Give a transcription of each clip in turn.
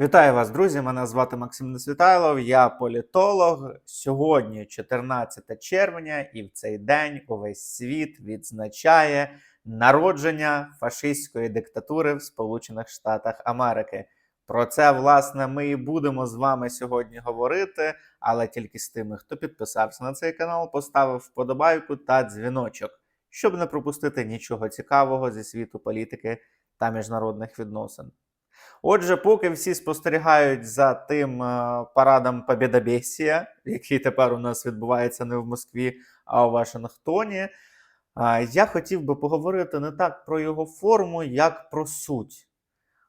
Вітаю вас, друзі! Мене звати Максим Несвітайлов, я політолог. Сьогодні 14 червня, і в цей день увесь світ відзначає народження фашистської диктатури в Сполучених Штатах Америки. Про це, власне, ми і будемо з вами сьогодні говорити, але тільки з тими, хто підписався на цей канал, поставив вподобайку та дзвіночок, щоб не пропустити нічого цікавого зі світу політики та міжнародних відносин. Отже, поки всі спостерігають за тим е, парадом Побєдобєсія, який тепер у нас відбувається не в Москві, а у Вашингтоні, е, я хотів би поговорити не так про його форму, як про суть,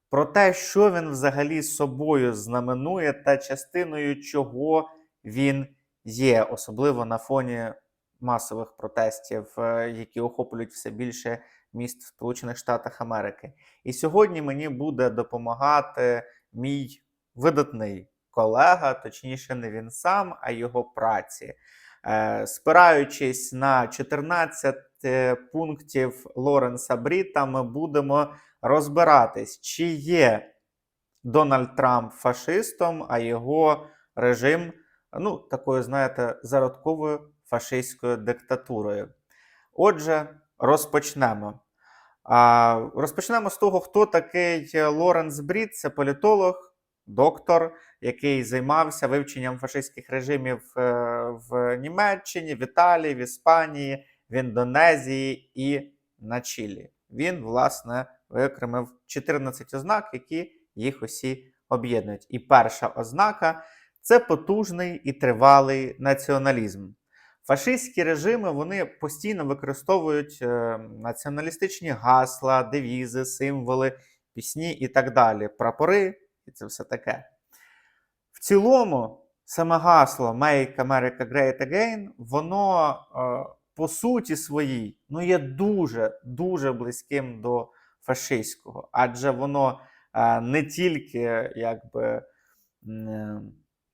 про те, що він взагалі собою знаменує, та частиною чого він є, особливо на фоні масових протестів, е, які охоплюють все більше міст в Сполучених Штатах Америки. І сьогодні мені буде допомагати мій видатний колега, точніше, не він сам, а його праці. Е, Спираючись на 14 е, пунктів Лоренса Бріта, ми будемо розбиратись, чи є Дональд Трамп фашистом, а його режим, ну, такою, знаєте, зародковою фашистською диктатурою. Отже, розпочнемо. Розпочнемо з того, хто такий Лоренс Брід. Це політолог, доктор, який займався вивченням фашистських режимів е, в Німеччині, в Італії, в Іспанії, в Індонезії і на Чилі. Він, власне, виокремив 14 ознак, які їх усі об'єднують. І перша ознака це потужний і тривалий націоналізм. Фашистські режими вони постійно використовують е, націоналістичні гасла, девізи, символи, пісні і так далі. Прапори і це все таке. В цілому, саме гасло Make America Great Again, воно е, по суті своїй ну, є дуже дуже близьким до фашистського, адже воно е, не тільки якби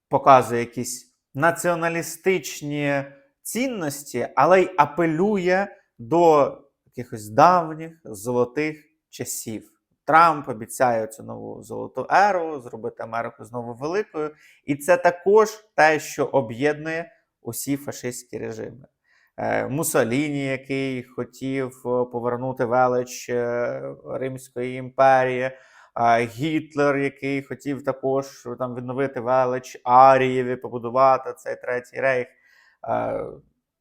показує якісь націоналістичні цінності, але й апелює до якихось давніх золотих часів. Трамп обіцяє цю нову золоту еру, зробити Америку знову великою. І це також те, що об'єднує усі фашистські режими. Е, Мусоліні, який хотів е, повернути велич е, Римської імперії, Гітлер, який хотів також там відновити велич Арієві, побудувати цей третій рейх.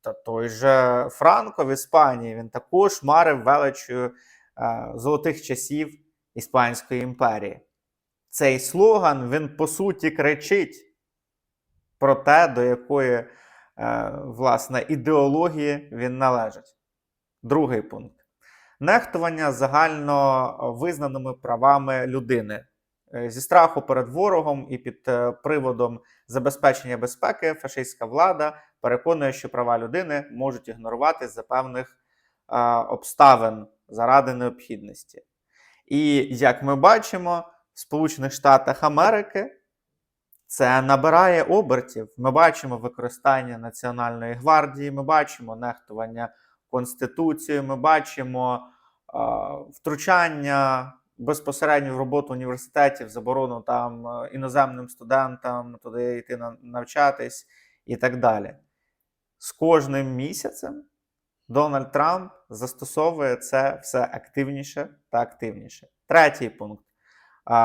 Та той же Франко в Іспанії він також марив величою золотих часів Іспанської імперії. Цей слоган він по суті кричить про те, до якої е, власне ідеології він належить. Другий пункт. Нехтування загально визнаними правами людини. Е, зі страху перед ворогом і під е, приводом забезпечення безпеки фашистська влада переконує, що права людини можуть ігнорувати за певних обставин заради необхідності. І як ми бачимо, в Сполучених Штатах Америки це набирає обертів. Ми бачимо використання Національної гвардії, ми бачимо нехтування Конституцією, ми бачимо а, втручання безпосередньо в роботу університетів, заборону там е, іноземним студентам туди йти навчатись і так далі. З кожним місяцем Дональд Трамп застосовує це все активніше та активніше. Третій пункт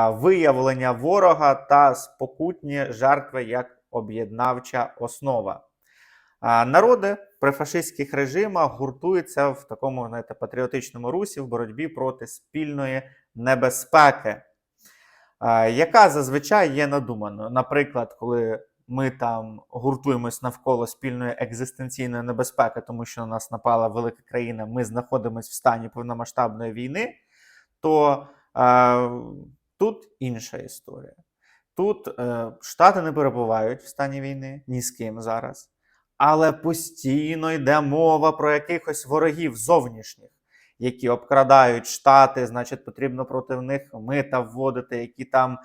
виявлення ворога та спокутні жертви як об'єднавча основа. Народи при фашистських режимах гуртуються в такому знаєте, патріотичному русі в боротьбі проти спільної небезпеки, яка зазвичай є надуманою. Наприклад, коли ми там гуртуємось навколо спільної екзистенційної небезпеки, тому що на нас напала велика країна, ми знаходимося в стані повномасштабної війни, то е, тут інша історія. Тут е, Штати не перебувають в стані війни ні з ким зараз, але постійно йде мова про якихось ворогів зовнішніх які обкрадають штати, значить, потрібно проти них мита вводити, які там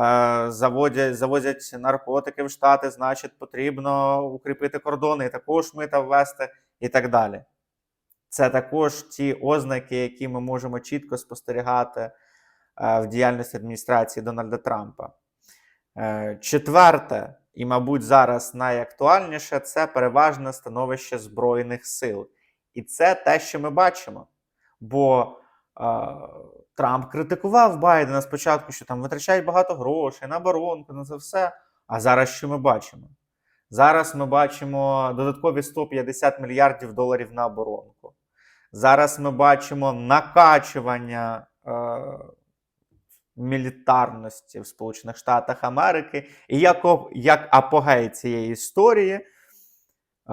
е, заводять, завозять наркотики в штати, значить, потрібно укріпити кордони, і також мита ввести і так далі. Це також ті ознаки, які ми можемо чітко спостерігати е, в діяльності адміністрації Дональда Трампа. Е, Четверте, і, мабуть, зараз найактуальніше це переважне становище Збройних сил. І це те, що ми бачимо. Бо е, Трамп критикував Байдена спочатку, що там витрачають багато грошей на оборонку, на це все. А зараз що ми бачимо? Зараз ми бачимо додаткові 150 мільярдів доларів на оборонку. Зараз ми бачимо накачування е, мілітарності в Сполучених Штатах Америки. І як, як апогей цієї історії,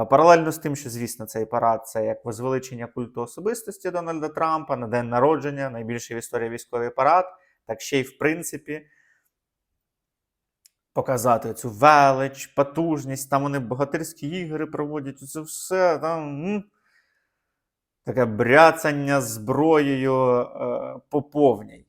паралельно з тим, що, звісно, цей парад це як возвеличення культу особистості Дональда Трампа на день народження, найбільший в історії військовий парад, так ще й в принципі показати цю велич, потужність. Там вони богатирські ігри проводять, це все там. Таке бряцання зброєю е, по повній.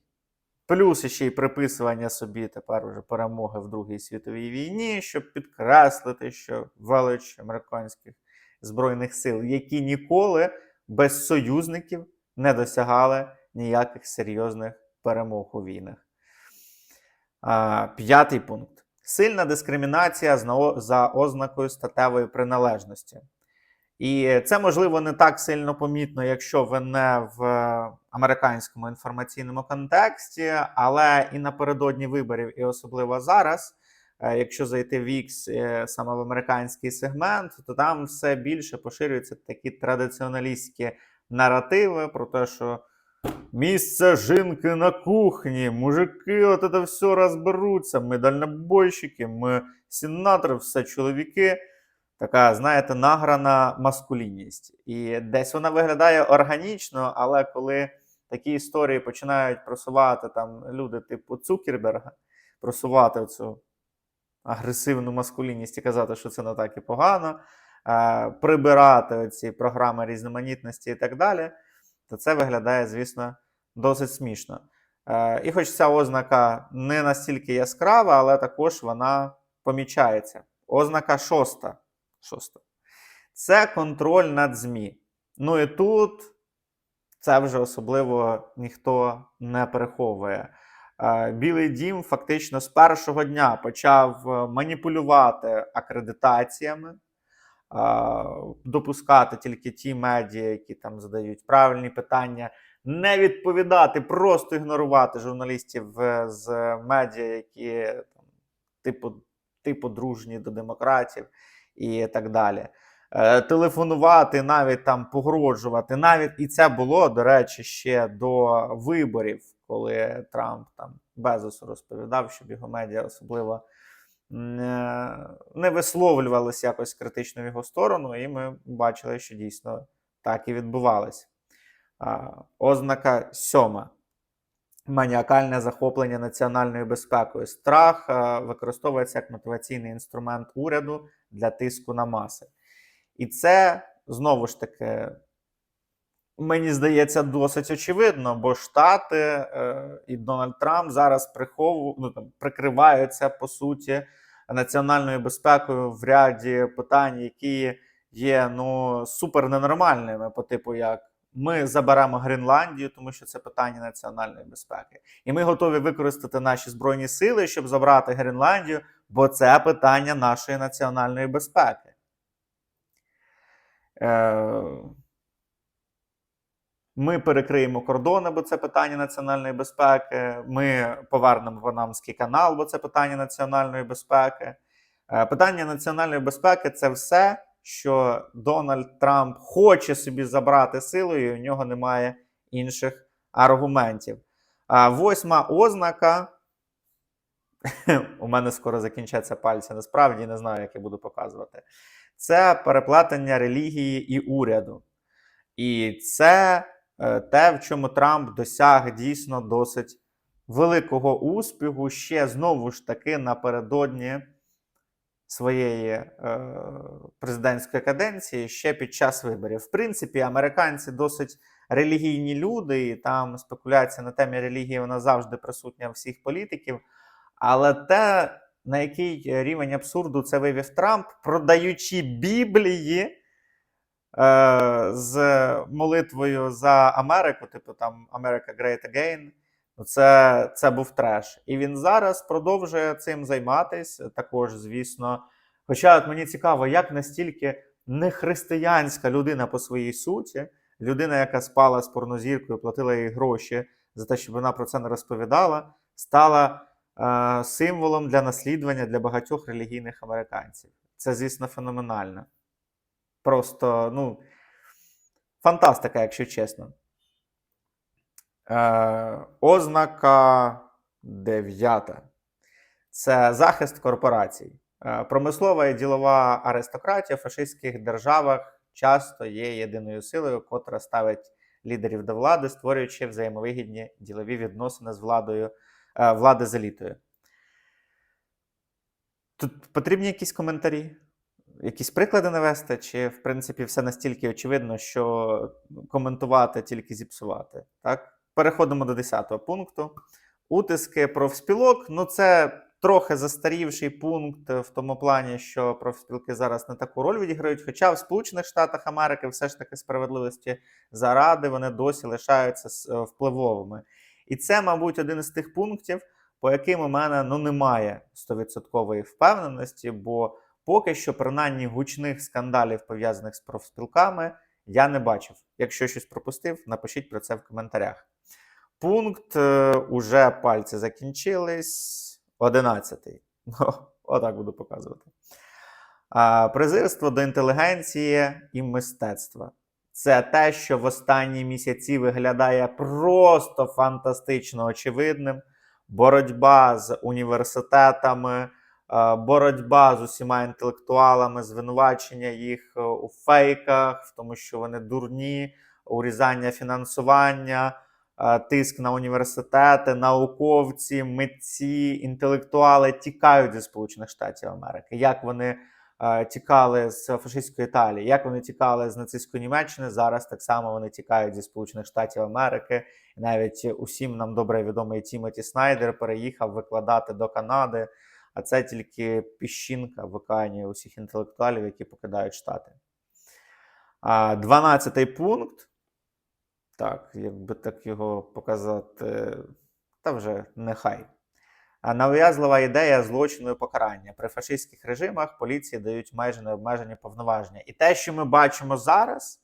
Плюс ще й приписування собі тепер уже перемоги в Другій світовій війні, щоб підкреслити, що велич американських збройних сил, які ніколи без союзників не досягали ніяких серйозних перемог у війнах. П'ятий пункт: сильна дискримінація за ознакою статевої приналежності. І це можливо не так сильно помітно, якщо ви не в американському інформаційному контексті, але і напередодні виборів, і особливо зараз, е, якщо зайти в X е, саме в американський сегмент, то там все більше поширюються такі традиціоналістські наративи про те, що місце жінки на кухні, мужики, от це все розберуться, ми дальнобойщики, ми сенатори, все чоловіки така, знаєте, награна маскулінність. І десь вона виглядає органічно, але коли такі історії починають просувати там люди типу Цукерберга, просувати цю агресивну маскулінність і казати, що це не так і погано, е, прибирати ці програми різноманітності і так далі, то це виглядає, звісно, досить смішно. Е, І хоч ця ознака не настільки яскрава, але також вона помічається. Ознака шоста. Шоста. Це контроль над ЗМІ. Ну і тут це вже особливо ніхто не переховує. Е, Білий дім фактично з першого дня почав е, маніпулювати акредитаціями, е, допускати тільки ті медіа, які там задають правильні питання, не відповідати, просто ігнорувати журналістів з медіа, які там, типу, типу дружні до демократів і так далі. Е, Телефонувати, навіть там погрожувати. Навіть і це було, до речі, ще до виборів, коли Трамп там Безосу розповідав, щоб його медіа особливо не, не висловлювалися якось критично в його сторону, і ми бачили, що дійсно так і відбувалось. Ознака сьома. Маніакальне захоплення національною безпекою. Страх е, використовується як мотиваційний інструмент уряду для тиску на маси. І це знову ж таки, мені здається, досить очевидно, бо Штати е, і Дональд Трамп зараз прихову, ну, там, прикриваються по суті національною безпекою в ряді питань, які є ну, супер ненормальними, по типу як. Ми заберемо Гренландію, тому що це питання національної безпеки. І ми готові використати наші збройні сили, щоб забрати Гренландію, бо це питання нашої національної безпеки. Е, Ми перекриємо кордони, бо це питання національної безпеки. Ми повернемо Панамський канал, бо це питання національної безпеки. Е, Питання національної безпеки це все, що Дональд Трамп хоче собі забрати силою, і у нього немає інших аргументів. А Восьма ознака. У мене скоро закінчаться пальці. Насправді не знаю, як я буду показувати. Це переплетення релігії і уряду. І це е, те, в чому Трамп досяг дійсно досить великого успіху ще знову ж таки напередодні своєї е, президентської каденції ще під час виборів. В принципі, американці досить релігійні люди, і там спекуляція на темі релігії вона завжди присутня всіх політиків. Але те, на який рівень абсурду це вивів Трамп, продаючи Біблії е, з молитвою за Америку, типу там America Great Again, Це, це був треш. І він зараз продовжує цим займатися. Також, звісно. Хоча от мені цікаво, як настільки нехристиянська людина по своїй суті, людина, яка спала з порнозіркою, платила їй гроші за те, щоб вона про це не розповідала, стала е, символом для наслідування для багатьох релігійних американців. Це, звісно, феноменально. Просто, ну, фантастика, якщо чесно. Е, ознака дев'ята. Це захист корпорацій. Е, Промислова і ділова аристократія в фашистських державах часто є єдиною силою, котра ставить лідерів до влади, створюючи взаємовигідні ділові відносини з владою, е, влади з елітою. Тут потрібні якісь коментарі, якісь приклади навести, чи в принципі все настільки очевидно, що коментувати тільки зіпсувати. Так? Переходимо до 10-го пункту. Утиски профспілок. Ну, це трохи застарівший пункт в тому плані, що профспілки зараз не таку роль відіграють. Хоча в Сполучених Штатах Америки все ж таки справедливості заради вони досі лишаються е, впливовими. І це, мабуть, один із тих пунктів, по яким у мене ну, немає 100% впевненості, бо поки що, принаймні, гучних скандалів, пов'язаних з профспілками, я не бачив. Якщо щось пропустив, напишіть про це в коментарях. Пункт е, уже пальці закінчились. Одинадцятий. Отак буду показувати. А, презирство до інтелігенції і мистецтва. Це те, що в останні місяці виглядає просто фантастично очевидним. Боротьба з університетами, е, боротьба з усіма інтелектуалами, звинувачення їх е, у фейках, в тому, що вони дурні, урізання фінансування, тиск на університети, науковці, митці, інтелектуали тікають зі Сполучених Штатів Америки. Як вони тікали з фашистської Італії, як вони тікали з нацистської Німеччини, зараз так само вони тікають зі Сполучених Штатів Америки. І навіть усім нам добре відомий Тімоті Снайдер переїхав викладати до Канади. А це тільки піщинка в океані усіх інтелектуалів, які покидають Штати. А, 12-й пункт. Так, якби так його показати, та вже нехай. А Нав'язлива ідея злочину і покарання. При фашистських режимах поліції дають майже необмежені повноваження. І те, що ми бачимо зараз,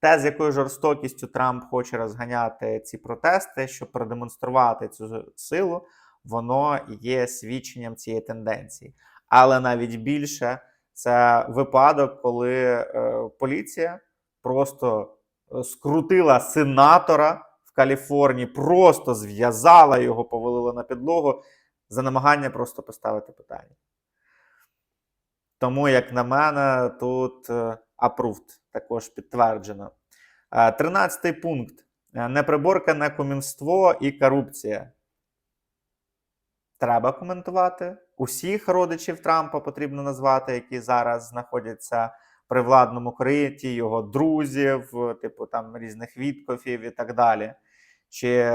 те, з якою жорстокістю Трамп хоче розганяти ці протести, щоб продемонструвати цю силу, воно є свідченням цієї тенденції. Але навіть більше це випадок, коли е, поліція просто скрутила сенатора в Каліфорнії, просто зв'язала його, повалила на підлогу за намагання просто поставити питання. Тому, як на мене, тут е, approved, також підтверджено. Е, Тринадцятий пункт. Е, Неприборкане кумівство і корупція. Треба коментувати. Усіх родичів Трампа потрібно назвати, які зараз знаходяться при владному криті, його друзів, типу там різних відкофів і так далі. Чи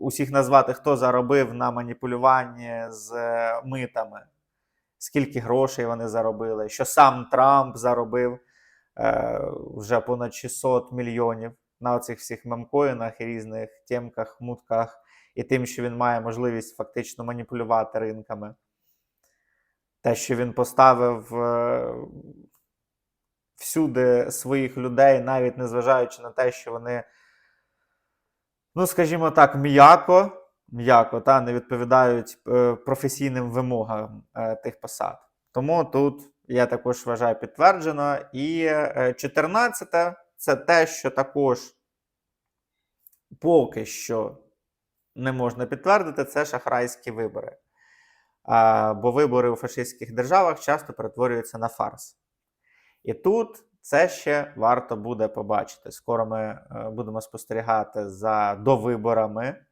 усіх назвати, хто заробив на маніпулюванні з е, митами, скільки грошей вони заробили, що сам Трамп заробив е, вже понад 600 мільйонів на оцих всіх мемкоїнах і різних темках, мутках, і тим, що він має можливість фактично маніпулювати ринками. Те, що він поставив е, всюди своїх людей, навіть незважаючи на те, що вони, ну, скажімо так, м'яко, м'яко та, не відповідають е, професійним вимогам е, тих посад. Тому тут я також вважаю підтверджено. І е, 14 це те, що також поки що не можна підтвердити, це шахрайські вибори. Бо вибори у фашистських державах часто перетворюються на фарс. І тут це ще варто буде побачити. Скоро ми е, будемо спостерігати за довиборами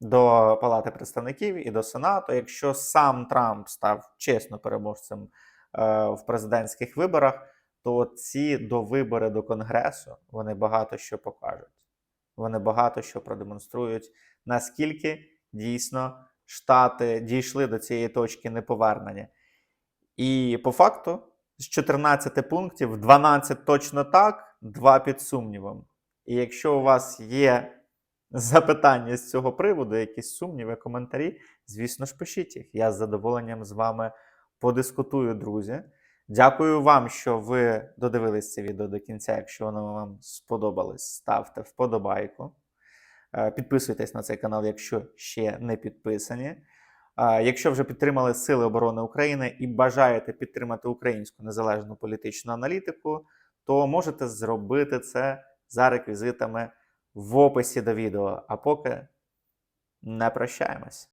до Палати представників і до Сенату. Якщо сам Трамп став чесно переможцем е, в президентських виборах, то ці довибори до Конгресу вони багато що покажуть. Вони багато що продемонструють, наскільки дійсно Штати дійшли до цієї точки неповернення. І по факту з 14 пунктів 12 точно так, 2 під сумнівом. І якщо у вас є запитання з цього приводу, якісь сумніви, коментарі, звісно ж, пишіть їх. Я з задоволенням з вами подискутую, друзі. Дякую вам, що ви додивились це відео до кінця. Якщо воно вам сподобалось, ставте вподобайку. Е, Підписуйтесь на цей канал, якщо ще не підписані. Якщо вже підтримали Сили оборони України і бажаєте підтримати українську незалежну політичну аналітику, то можете зробити це за реквізитами в описі до відео. А поки не прощаємось.